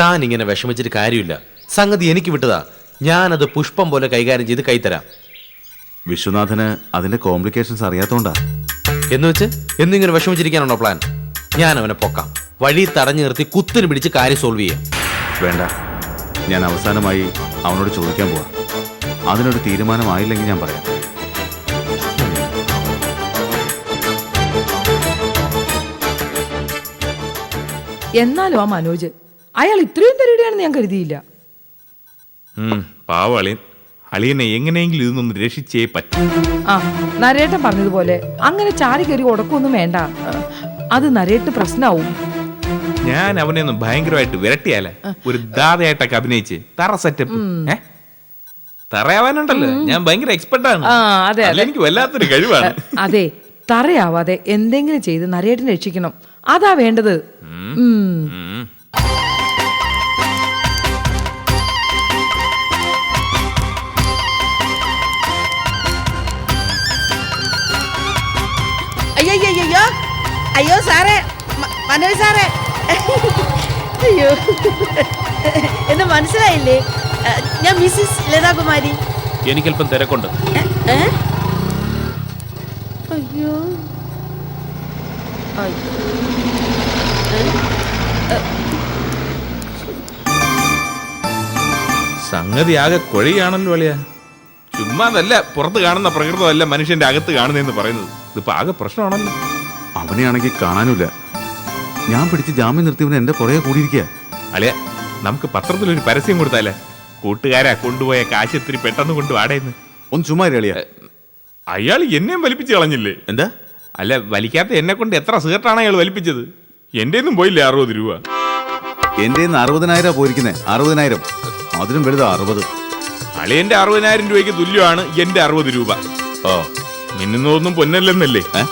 താൻ ഇങ്ങനെ വിഷമിച്ചിട്ട് കാര്യമില്ല. സംഗതി എനിക്ക് വിട്ടതാ. ഞാനത് പുഷ്പം പോലെ കൈകാര്യം ചെയ്ത് കൈത്തരാം വിശ്വനാഥന് അതിന്റെ കോംപ്ലിക്കേഷൻസ് അറിയാത്തോണ്ടാ. എന്ന് വെച്ച് എന്നിങ്ങനെ വിഷമിച്ചിരിക്കാനാണോ പ്ലാൻ ഞാൻ അവനെ പൊക്കാം. വഴി തടഞ്ഞു നിർത്തി കുത്തിന് പിടിച്ച് കാര്യം സോൾവ് ചെയ്യാം. വേണ്ട. ഞാൻ അവസാനമായി അവനോട് ചോദിക്കാൻ പോവാ. അതിനൊരു തീരുമാനമായില്ലെങ്കിൽ ഞാൻ പറയാം. എന്നാലും ആ മനോജ് അയാൾ ഇത്രയും തരികയാണെന്ന് ഞാൻ കരുതിയില്ല. പാവം അളിയൻ. അളിയനെ എങ്ങനെയെങ്കിലും ഇതൊന്നും രക്ഷിച്ചേ പറ്റും. ആ നരേട്ടൻ പറഞ്ഞതുപോലെ അങ്ങനെ ചാരി കയറി ഉടക്കൊന്നും വേണ്ട. അത് നരേട്ട് പ്രശ്നമാവും ഞാൻ അവനെ ഒന്ന് ഭയങ്കരമായിട്ട് വിരട്ടിയാല. ഒരു ദാതയായിട്ടൊക്കെ അഭിനയിച്ച്. തറ സെറ്റപ്പ് തറയാവാനുണ്ടല്ലോ. ഞാൻ ഭയങ്കര എക്സ്പെർട്ട് ആണ്. അതെ, എനിക്ക് വല്ലാത്തൊരു കഴിവാണ്. അതെ തറയാവാതെ എന്തെങ്കിലും ചെയ്ത് നരേട്ടിനെ രക്ഷിക്കണം. അതാ വേണ്ടത്. എന്നെ മനസ്സിലായില്ലേ? ഞാൻ മിസ്സിസ് ലതാകുമാരി. എനിക്കല്പം തിരക്കുണ്ട്. അയ്യോ. സംഗതി ആകെ കൊഴിയാണല്ലോ അളിയ. ചുമ്മാതല്ല പുറത്ത് കാണുന്ന പ്രകൃതമല്ല മനുഷ്യന്റെ അകത്ത് കാണുന്നതെന്ന് പറയുന്നത്. ഇതിപ്പോ ആകെ പ്രശ്നമാണല്ലോ. അവനെയാണെങ്കിൽ കാണാനില്ല ഞാൻ പിടിച്ച് ജാമ്യം നിർത്തിയവന് എന്റെ പുറകെ കൂടിയിരിക്കുക അളിയ നമുക്ക് പത്രത്തിൽ ഒരു പരസ്യം കൊടുത്താലേ? കൂട്ടുകാരാ കൊണ്ടുപോയ കാശ് ഇത്തിരി പെട്ടെന്ന് കൊണ്ട് വാടേന്ന്. ഒന്ന് ചുമ്മാ ഇരളിയ അയാൾ എന്നെയും വലിപ്പിച്ച് കളഞ്ഞില്ലേ? എന്താ? അല്ല വലിക്കാത്ത എന്നെ കൊണ്ട് എത്ര സിഗരറ്റാണ് അയാൾ വലിപ്പിച്ചത്? എന്റെ ഒന്നും പോയില്ലേ അറുപത് രൂപ? എന്റെ അറുപതിനായിരം പോയിരിക്കുന്നേ. അറുപതിനായിരം. അതിനും വലുതാ അറുപത്. അളിയന്റെ അറുപതിനായിരം രൂപയ്ക്ക് തുല്യമാണ് എന്റെ അറുപത് രൂപ. ഓ. മിന്നുന്നതൊന്നും പൊന്നല്ലെന്നല്ലേ? ഏ?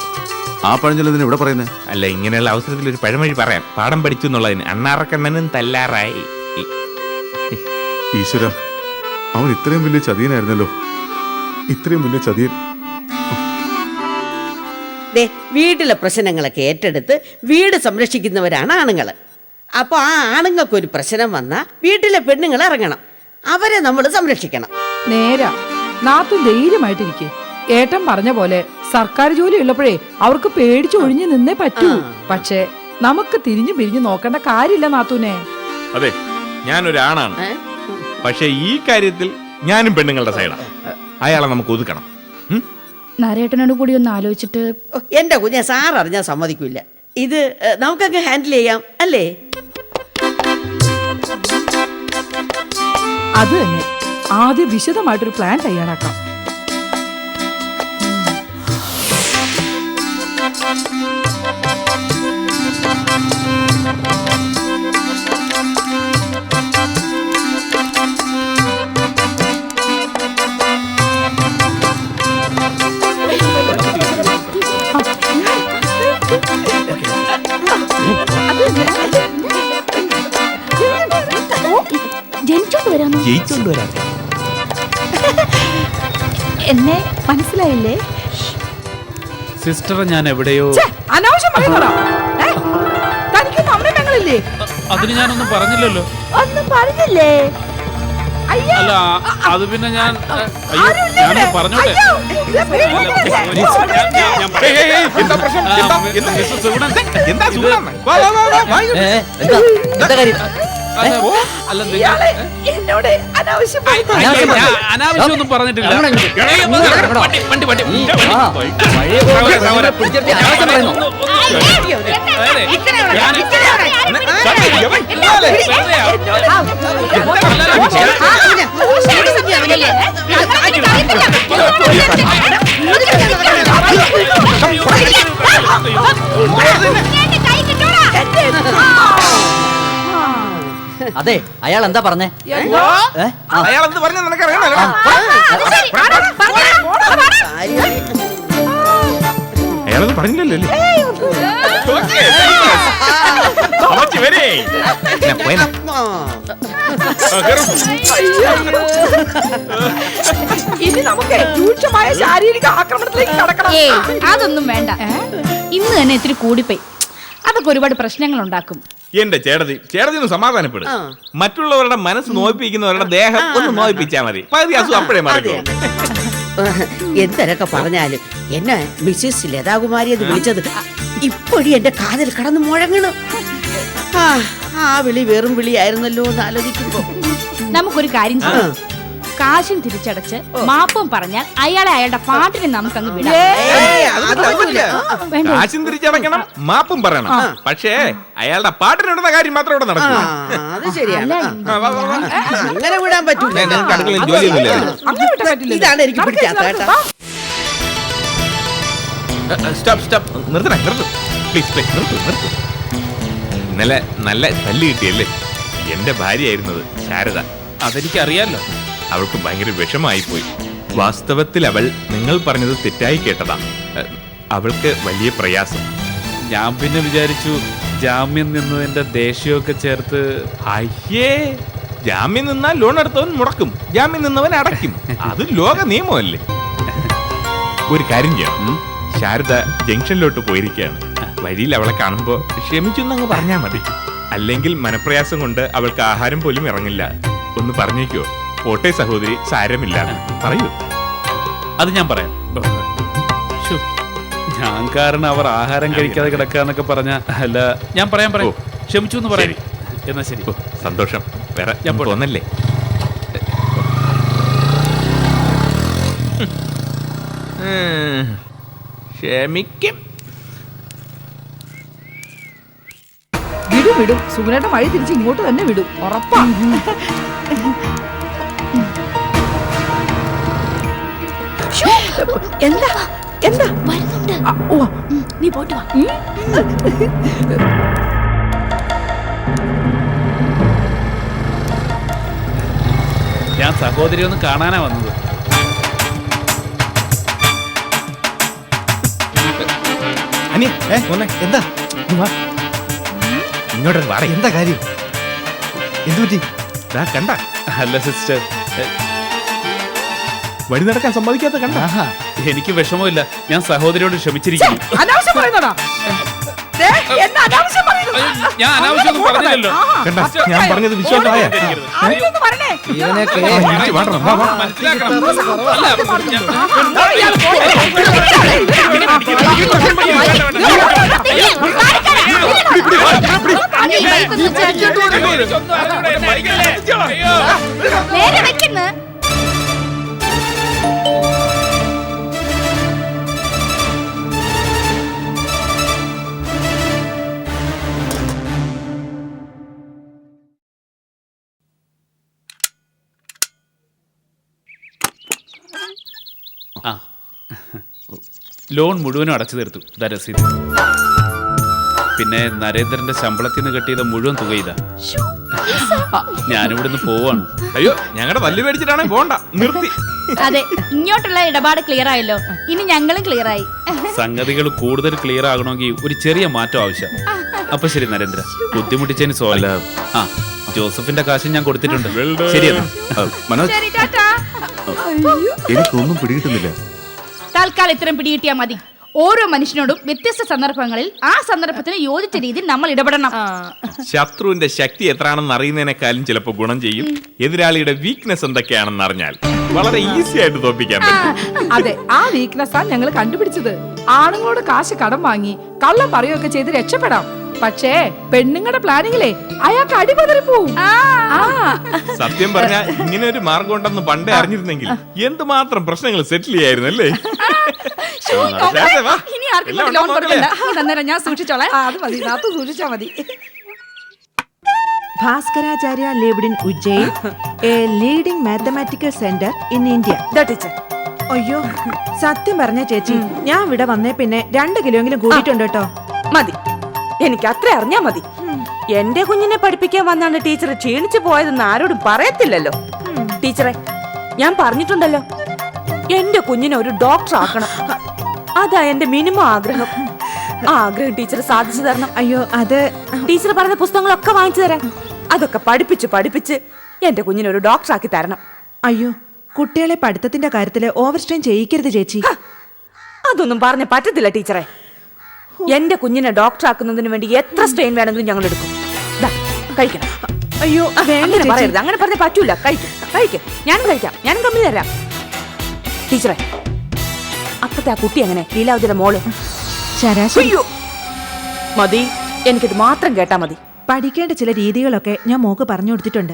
ആ പഴഞ്ചൊല്ലതിന് ഇവിടെ പറയുന്നേ? അല്ല ഇങ്ങനെയുള്ള അവസരത്തിൽ ഒരു പഴമൊഴി പറയാം. പാഠം പഠിച്ചു എന്നുള്ളതിന് അണ്ണാറക്കണ്ണനും തല്ലാറായി. ഈശ്വര അവൻ ഇത്രയും വലിയ ചതിയനായിരുന്നല്ലോ. ഇത്രയും വലിയ ചതിയൻ. ദേ വീട്ടിലെ പ്രശ്നങ്ങളൊക്കെ ഏറ്റെടുത്ത് വീട് സംരക്ഷിക്കുന്നവരാണ് ആണുങ്ങൾ അപ്പോൾ ആ ആണുങ്ങൾക്ക് ഒരു പ്രശ്നം വന്നാൽ വീട്ടിലെ പെണ്ണുങ്ങൾ ഇറങ്ങണം. അവരെ നമ്മൾ സംരക്ഷിക്കണം. നേരാ. നാത്തും ധൈര്യമായിട്ടിരിക്കെ. ഏട്ടൻ പറഞ്ഞ പോലെ സർക്കാർ ജോലി ഉള്ളപ്പോഴേ അവർക്ക് പേടിച്ച് ഒഴിഞ്ഞു നിന്നേ പറ്റൂ. പക്ഷേ നമുക്ക് തിരിഞ്ഞു പിരിഞ്ഞു നോക്കേണ്ട കാര്യമില്ല നാത്തൂനെ. അതെ ഞാനൊരാണാണ്. ഒരാണാണ് പക്ഷെ ഈ കാര്യത്തിൽ ഞാനും പെണ്ണുങ്ങളുടെ സൈഡാണ് അയാളെ നമുക്ക് ഒതുക്കണം? നരേട്ടനോട് കൂടി ഒന്ന് ആലോചിച്ചിട്ട് എന്റെ കുഞ്ഞെ സാർ അറിഞ്ഞാൽ സമ്മതിക്കില്ല. ഇത് നമുക്കങ്ങ് ഹാൻഡിൽ ചെയ്യാം അല്ലേ? അത് തന്നെ. ആദ്യം വിശദമായിട്ടൊരു പ്ലാൻ തയ്യാറാക്കാം. ജയിച്ചോണ്ട് വരാം എന്നെ മനസ്സിലായില്ലേ? സിസ്റ്ററെ ഞാൻ എവിടെയോ അനാവശ്യം? തനിക്കൊന്നും അമ്മയും പെങ്ങളില്ലേ അതിന് ഞാനൊന്നും പറഞ്ഞില്ലല്ലോ. ഒന്നും പറഞ്ഞില്ലേ? അല്ല അത് പിന്നെ ഞാൻ ഞാനൊന്ന്? പറഞ്ഞോട്ടെ? എന്താ പ്രശ്നം? എന്താ- എന്താ- എന്താ അല്ല, നിങ്ങൾ എന്നോട് അനാവശ്യമൊന്നും പറഞ്ഞിട്ടില്ല വണ്ടി, വണ്ടി, വണ്ടി. അതെ? അയാൾ എന്താ പറഞ്ഞേ? അയാൾ എന്ത് പറഞ്ഞു നിനക്കറിയണല്ലോ അയാളത് പറഞ്ഞില്ലല്ലോ. ഇനി നമുക്ക് രൂക്ഷമായ ശാരീരിക ആക്രമണത്തിലേക്ക് കടക്കണം. അതൊന്നും വേണ്ട. ഇന്ന് തന്നെ ഇത്തിരി കൂടിപ്പോയി. അതൊക്കെ ഒരുപാട് പ്രശ്നങ്ങൾ ഉണ്ടാക്കും എന്റെ ചേട്ടതി ചേട്ടതി ഒന്ന് സമാധാനപ്പെടും. മറ്റുള്ളവരുടെ മനസ്സ് നോയിപ്പിക്കുന്നവരുടെ ദേഹം ഒന്ന് നോയിപ്പിച്ചാ മതി. പകുതി അസുഖം അപ്പോഴേ മാറി എന്തൊക്കെ പറഞ്ഞാലും എന്നെ മിസ്സിസ് ലതാകുമാരി എന്ന് വിളിച്ചത് ഇപ്പോഴും എന്റെ കാതിൽ കടന്ന് മുഴങ്ങണം. ആ ആ വിളി വെറും വിളിയായിരുന്നല്ലോ എന്ന് ആലോചിക്കുമ്പോ. നമുക്കൊരു കാര്യം ചെയ്യാം. കാശും തിരിച്ചടച്ച് മാപ്പും പറഞ്ഞാൽ അയാളെ അയാളുടെ പാട്ടിന് നമുക്ക് അങ്ങ് വിടാം കാശും തിരിച്ചടക്കണം മാപ്പും പറയണം. പക്ഷേ അയാളുടെ പാട്ടിനിടുന്ന കാര്യം മാത്രം ഇവിടെ ആ, നടക്കും അത് ശരിയാണ്. അങ്ങനെ വിടാൻ പറ്റൂല. നിങ്ങൾക്ക് അടുക്കളയിൽ ജോലിയൊന്നുമില്ല പറ്റില്ല ഇതാണ് എനിക്ക് പിടിക്കാത്ത കേട്ടോ. Stop stop. നിർത്തണേ നിർത്ത്. പ്ലീസ് പ്ലീസ് നിർത്ത് നിർത്ത്. ഇന്നലെ നല്ല തല്ല് കിട്ടിയല്ലേ? എന്റെ ഭാര്യയായിരുന്നത് ശാരദ. അതെനിക്കറിയാലോ. അവൾക്ക് ഭയങ്കര വിഷമായി പോയി വാസ്തവത്തിൽ അവൾ നിങ്ങൾ പറഞ്ഞത് തെറ്റായി കേട്ടതാ. അവൾക്ക് വലിയ പ്രയാസം. ഞാൻ പിന്നെ വിചാരിച്ചു ജാമ്യം നിന്നതിന്റെ ദേഷ്യമൊക്കെ ചേർത്ത് അയ്യേ. ജാമ്യം നിന്നാൽ ലോൺ എടുത്തവൻ മുടക്കും. ജാമ്യം നിന്നവൻ അടയ്ക്കും. അത് ലോക നിയമമല്ലേ. ഒരു കാര്യം ചെയ്യണം ശാരദ ജംഗ്ഷനിലോട്ട് പോയിരിക്കുകയാണ്. വഴിയിൽ അവളെ കാണുമ്പോൾ ക്ഷമിച്ചു എന്നങ്ങ് പറഞ്ഞാ മതി. അല്ലെങ്കിൽ മനപ്രയാസം കൊണ്ട് അവൾക്ക് ആഹാരം പോലും ഇറങ്ങില്ല. ഒന്ന് പറഞ്ഞേക്കോ? പോട്ടെ സഹോദരി സാരമില്ല. പറയൂ. അത് ഞാൻ പറയാം. ശ്ശോ, ഞാൻ കാരണം അവർ ആഹാരം കഴിക്കാതെ കിടക്കാന്നൊക്കെ പറഞ്ഞ അല്ല ഞാൻ പറയാൻ പറയാം. ക്ഷമിച്ചു എന്ന് പറയാം. എന്നാ ശരി. ഓ, സന്തോഷം. വേറെ ഞാൻ പോട്ടെ. തോന്നല്ലേ ഉം. ക്ഷമിക്കും. വിടും വിടും. സുഗുണേട്ടൻ വഴി തിരിച്ച് ഇങ്ങോട്ട് തന്നെ വിടും. ഉറപ്പാ. എന്താ? എന്താ? വരുന്നുണ്ട് നീ പോട്ട് വാ. ഞാൻ സഹോദരി ഒന്ന് കാണാനാ വന്നത്. അനിയ വന്നേ. എന്താ? ഇങ്ങോട്ട് വാടേ. എന്താ കാര്യം? എന്തു പറ്റി ദാ കണ്ട. അല്ല സിസ്റ്റർ. വഴി നടക്കാൻ സമ്മതിക്കാത്ത കണ്ട എനിക്ക് വിഷമമില്ല ഞാൻ സഹോദരിയോട് ക്ഷമിച്ചിരിക്കുന്നു അനാവശ്യം. ഞാൻ അനാവശ്യം പറഞ്ഞില്ലല്ലോ. ഞാൻ പറഞ്ഞത് വിശ്വാസമായ ആ. ലോൺ മുഴുവനും അടച്ചു തീർത്തു. ഇതാ രസീത്. പിന്നെ നരേന്ദ്രന്റെ ശമ്പളത്തിൽ നിന്ന് കിട്ടിയത് മുഴുവൻ തുക ഇതാ. ഞാനിവിടുന്ന് പോവാണ്. അയ്യോ ഞങ്ങളുടെ തല്ലി മേടിച്ചിട്ടാണെ പോണ്ട. നിർത്തി. അതെ ഇങ്ങോട്ടുള്ള ഇടപാട് ക്ലിയർ ആയല്ലോ. ഇനി ഞങ്ങളും ക്ലിയർ ആയി. സംഗതികൾ കൂടുതൽ ക്ലിയർ ആകണമെങ്കിൽ ഒരു ചെറിയ മാറ്റം ആവശ്യം. അപ്പൊ ശരി നരേന്ദ്ര. ബുദ്ധിമുട്ടിച്ചതിന് സോല ആ ജോസഫിന്റെ കാശ് ഞാൻ കൊടുത്തിട്ടുണ്ട്. ശരിയെന്നാ. മനോജ് ശരി ടാറ്റാ. എനിക്കൊന്നും പിടികിട്ടുന്നില്ല. തൽക്കാലം ഇത്രയും പിടികിട്ടിയാ മതി. ഓരോ മനുഷ്യനോടും വ്യത്യസ്ത സന്ദർഭങ്ങളിൽ ആ സന്ദർഭത്തിന് യോജിച്ച രീതിയിൽ നമ്മൾ ഇടപെടണം. ശത്രുവിന്റെ ശക്തി എത്രയാണെന്ന് അറിയുന്നതിനേക്കാളും ചിലപ്പോൾ ഗുണം ചെയ്യും. എതിരാളിയുടെ വീക്ക്നെസ് എന്തൊക്കെയാണെന്ന് അറിഞ്ഞാൽ വളരെ ഈസി ആയിട്ട് തോപ്പിക്കാൻ പറ്റും. അതെ ആ വീക്ക്നെസ് ആണ് ഞങ്ങൾ കണ്ടുപിടിച്ചത്. ആണുങ്ങളോട് കാശ് കടം വാങ്ങി കള്ളം പറയുകയൊക്കെ ചെയ്ത് രക്ഷപ്പെടാം. പക്ഷേ പെണ്ണുങ്ങളുടെ പ്ലാനിങ്ങിലേ അയാൾക്ക് അടിപതറി പോവും. ആ. സത്യം പറഞ്ഞ ഇങ്ങനെ ഒരു മാർഗം ഉണ്ടെന്ന് പണ്ടേ അറിഞ്ഞിരുന്നെങ്കിൽ എന്തുമാത്രം പ്രശ്നങ്ങൾ സെറ്റിൽ ചെയ്യായിരുന്നു അല്ലേ. ഇനി ആർക്കും ലോൺ കൊടുക്കണ്ട. ഞാൻ സൂക്ഷിച്ചോളാം. അത് മതി നാത്തു സൂക്ഷിച്ചാ മതി. Bhaskaracharya lived in Ujjain a leading mathematical centre in India. Teacher. അയ്യോ സത്യം പറഞ്ഞ ചേച്ചി ഞാൻ ഇവിടെ വന്നേ പിന്നെ രണ്ട് കിലോയെങ്കിലും കൂടിയിട്ടുണ്ട് കേട്ടോ. മതി. എനിക്ക് അത്ര അറിഞ്ഞാ മതി. എന്റെ കുഞ്ഞിനെ പഠിപ്പിക്കാൻ വന്നാണ് ടീച്ചർ ക്ഷീണിച്ചു പോയതെന്ന് ആരോടും പറയത്തില്ലല്ലോ. ടീച്ചറെ ഞാൻ പറഞ്ഞിട്ടുണ്ടല്ലോ. എന്റെ കുഞ്ഞിനെ ഒരു ഡോക്ടർ ആക്കണം. അതാ എന്റെ മിനിമം ആഗ്രഹം. ആ ആഗ്രഹം ടീച്ചർ സാധിച്ചു തരണം. അയ്യോ അത് ടീച്ചർ പറഞ്ഞ പുസ്തകങ്ങളൊക്കെ വാങ്ങിച്ചു തരാം അതൊക്കെ പഠിപ്പിച്ച് പഠിപ്പിച്ച് എന്റെ കുഞ്ഞിനെ ഒരു ഡോക്ടർ ആക്കി തരണം. അയ്യോ കുട്ടികളെ പഠിത്തത്തിന്റെ കാര്യത്തിൽ ഓവർ സ്ട്രെയിൻ ചെയ്യിക്കരുത് ചേച്ചി. അതൊന്നും പറഞ്ഞ പറ്റത്തില്ല ടീച്ചറെ. എന്റെ കുഞ്ഞിനെ ഡോക്ടർ ആക്കുന്നതിന് വേണ്ടി എത്ര സ്ട്രെയിൻ വേണമെങ്കിലും ഞങ്ങൾ എടുക്കും. കഴിക്കണം. അയ്യോ അങ്ങനെ. പറയരുത്. അങ്ങനെ പറഞ്ഞ പറ്റൂല. കഴിക്കും കഴിക്കും. ഞാനും കഴിക്കാം. ഞാനും കമ്പനി തരാം. ടീച്ചറെ അപ്പത്തെ ആ കുട്ടി എങ്ങനെ? ലീലാവതിയുടെ മോൾ. അയ്യോ. മതി. എനിക്കിത് മാത്രം കേട്ടാ മതി. പഠിക്കേണ്ട ചില രീതികളൊക്കെ ഞാൻ മോക്ക് പറഞ്ഞു കൊടുത്തിട്ടുണ്ട്.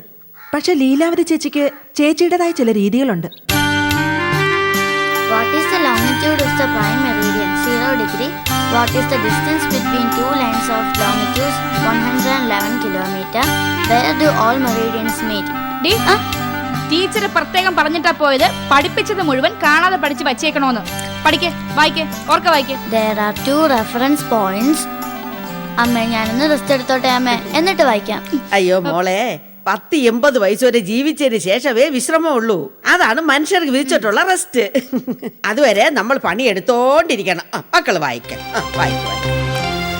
പക്ഷെ ലീലാവതി ചേച്ചിക്ക് ചേച്ചിയുടേതായ ചില രീതികളുണ്ട്. What is the longitude of the prime meridian? 0 degree. What is the distance between two lines of longitudes 111 kilometer? Where do all meridians meet? ഡി ടീച്ചർ പ്രത്യേകം പറഞ്ഞിട്ടാ പോയത് പഠിപ്പിച്ചത് മുഴുവൻ കാണാതെ പഠിച്ച് വച്ചേക്കണോന്ന് പഠിക്ക് വായിക്ക് ഓർക്ക വായിക്ക് There are two reference points. അമ്മ ഞാനൊന്ന് റെസ്റ്റ് എടുത്തോട്ടെ അമ്മ എന്നിട്ട് വായിക്കാം അയ്യോ മോളെ പത്ത് എൺപത് വയസ്സ് വരെ ജീവിച്ചതിന് ശേഷമേ വിശ്രമമുള്ളൂ അതാണ് മനുഷ്യർക്ക് വിധിച്ചിട്ടുള്ള റെസ്റ്റ് അതുവരെ നമ്മൾ പണിയെടുത്തോണ്ടിരിക്കണം മക്കൾ വായിക്കാം വായിക്ക്, വായിക്ക്.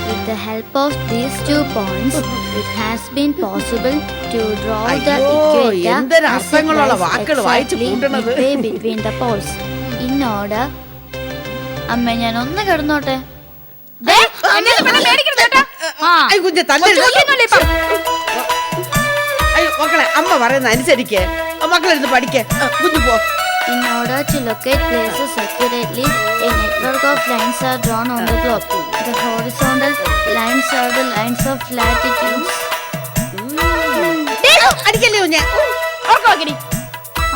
With the help of these two points, it has been possible to draw the അയ്യോ, equator എന്തൊരു as it lies വാക്കുകൾ വായിച്ച് exactly കൂട്ടണത്. midway between the poles. In order, അമ്മ ഞാൻ ഒന്ന് കിടന്നോട്ടെ കുഞ്ഞെ തല്ലരുത്. മക്കളെ അമ്മ പറയുന്ന മക്കളെ മക്കളിരുന്ന് പഠിക്കേ കുഞ്ഞു പോ In order to locate places accurately, a network of lines are drawn on the globe. The horizontal lines are the lines of latitudes. അടിക്കല്ലേ കുഞ്ഞെ ഓർക്ക വായിക്കടി.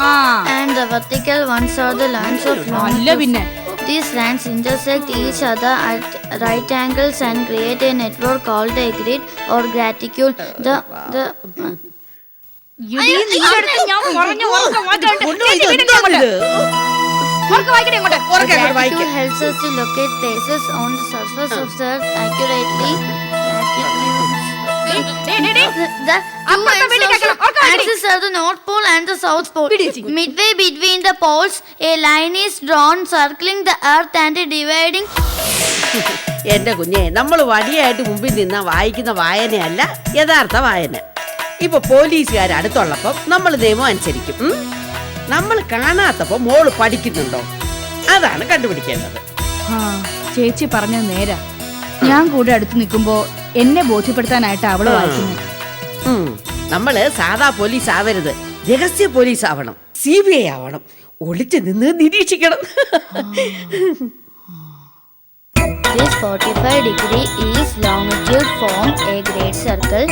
ആ And the vertical ones are the lines of അല്ല longitude. പിന്നെ These lines intersect each other at right angles and create a network called a grid or graticule. The the ഞാൻ പറഞ്ഞു വായിക്കാണ്ട്. പൊന്നോ, ചേച്ചി, വീടിന്റെ അങ്ങോട്ട്. എന്താണിത്? ഓർക്ക വായിക്കടി അങ്ങോട്ട്. ഉറക്കെ അങ്ങോട്ട് വായിക്ക്. helps us to locate places on the surface of the earth accurately. axis are the North Pole and the South Pole. Midway between the poles, a line is drawn circling the earth and dividing എന്റെ കുഞ്ഞെ നമ്മൾ വടിയായിട്ട് മുമ്പിൽ നിന്ന വായിക്കുന്ന വായനയല്ല യഥാർത്ഥ വായന ഇപ്പൊ പോലീസുകാർ അടുത്തുള്ളപ്പം നമ്മൾ നിയമം അനുസരിക്കും. നമ്മൾ കാണാത്തപ്പോ മോൾ പഠിക്കുന്നുണ്ടോ? അതാണ് കണ്ടുപിടിക്കേണ്ടത്. ആ, ചേച്ചി പറഞ്ഞ നേരാ. ഞാൻ കൂടെ അടുത്ത് നിൽക്കുമ്പോ എന്നെ ബോധ്യപ്പെടുത്താനായിട്ട് അവൾ വായിക്കുന്നത് ഉം. നമ്മൾ സാധാ പോലീസ് ആവരുത് രഹസ്യ പോലീസ് ആവണം സി ബി ഐ ആവണം. ഒളിച്ച് നിന്ന് നിരീക്ഷിക്കണം. This 45 degree is longitude form a great circle.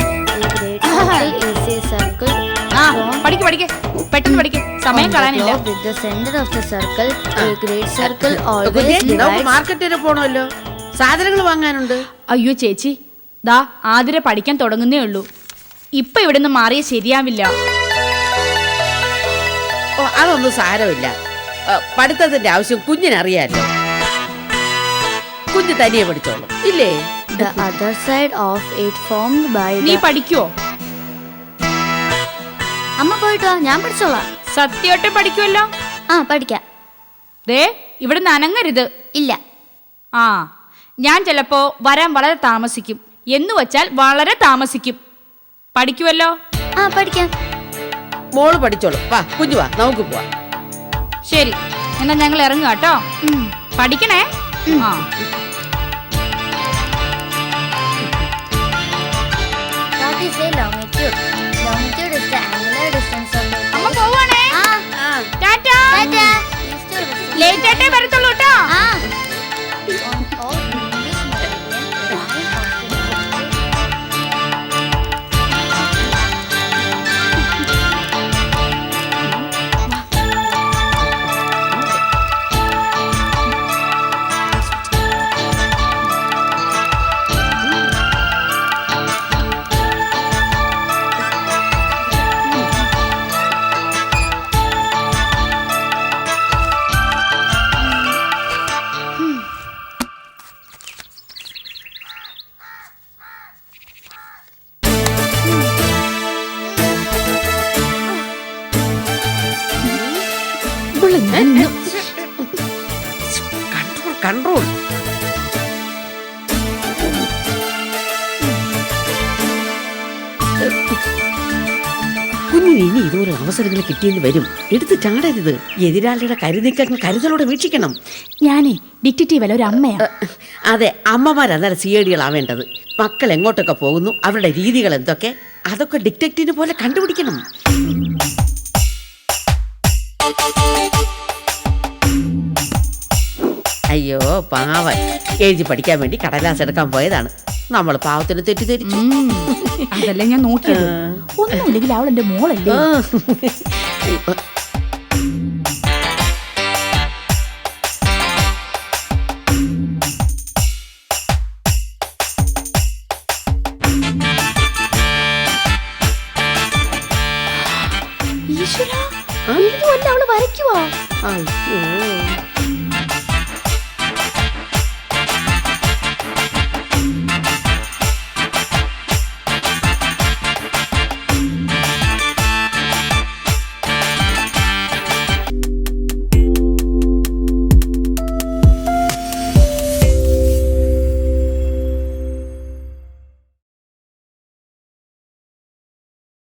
പഠിക്ക് പഠിക്ക്. പെട്ടെന്ന് പഠിക്ക്. സമയം കളയാനില്ല. നമുക്ക് divides. മാർക്കറ്റ് വരെ പോണമല്ലോ. സാധനങ്ങൾ വാങ്ങാനുണ്ട്. അയ്യോ ചേച്ചി. ദാ ആതിര പഠിക്കാൻ തുടങ്ങുന്നേ ഉള്ളൂ. ഇപ്പൊ ഇവിടുന്ന് മാറിയ ശരിയാവില്ല. ഓ അതൊന്നും സാരമില്ല. ആ, പഠിത്തത്തിന്റെ ആവശ്യം കുഞ്ഞിനറിയാലോ. കുഞ്ഞ് തനിയെ പഠിച്ചോളൂ. ഇല്ലേ? The other side of it formed by നീ the... പഠിക്കുവോ അമ്മ പോയിട്ട് വാ ഞാൻ പഠിച്ചോളാം. സത്യമായിട്ട് പഠിക്കുമല്ലോ ആ പഠിക്കാം. ദേ ഇവിടെ നനങ്ങരുത് ഇല്ല. ആ ഞാൻ ചിലപ്പോ വരാൻ വളരെ താമസിക്കും. എന്ന് വച്ചാൽ വളരെ താമസിക്കും. പഠിക്കുമല്ലോ ആ പഠിക്കാം. മോൾ പഠിച്ചോളൂ. വാ കുഞ്ഞു വാ നമുക്ക് പോവാം. ശരി എന്നാ ഞങ്ങൾ ഇറങ്ങുക കേട്ടോ. പഠിക്കണേ? ആ. Is a longitude? Longitude is the angular distance of the അമ്മ പോവാണേ ആ tata tata. East to west. Late ആയിട്ടേ വരത്തുള്ളൂ കേട്ടോ ആ കൺട്രോൾ കൺട്രോൾ കുഞ്ഞിന് ഇനി ഇതുപോലെ അവസരങ്ങൾ കിട്ടിയെന്ന് വരും. എടുത്ത് ചാടരുത്. എതിരാളിയുടെ കരുനീക്കങ്ങൾ കരുതലോടെ വീക്ഷിക്കണം. ഞാനേ ഡിക്റ്റേറ്റീവ് അല്ല ഒരു അമ്മയാ. അതെ അമ്മമാരന്നേരം സി ഐ ഡികളാവേണ്ടത് മക്കൾ എങ്ങോട്ടൊക്കെ പോകുന്നു അവരുടെ രീതികൾ എന്തൊക്കെ അതൊക്കെ ഡിറ്റക്റ്റീവ് പോലെ കണ്ടുപിടിക്കണം. പാവൻ എഴുതി പഠിക്കാൻ വേണ്ടി കടലാസ് എടുക്കാൻ പോയതാണ്. നമ്മൾ പാവത്തിന് തെറ്റിദ്ധരിച്ചു. അതല്ലേ ഞാൻ നോക്കിയത്. ഒന്നുമില്ലെങ്കിൽ അവൾ എന്റെ മോളല്ലേ. ഈശ്വരാ അവൾ വരയ്ക്കുവോ? അയ്യോ.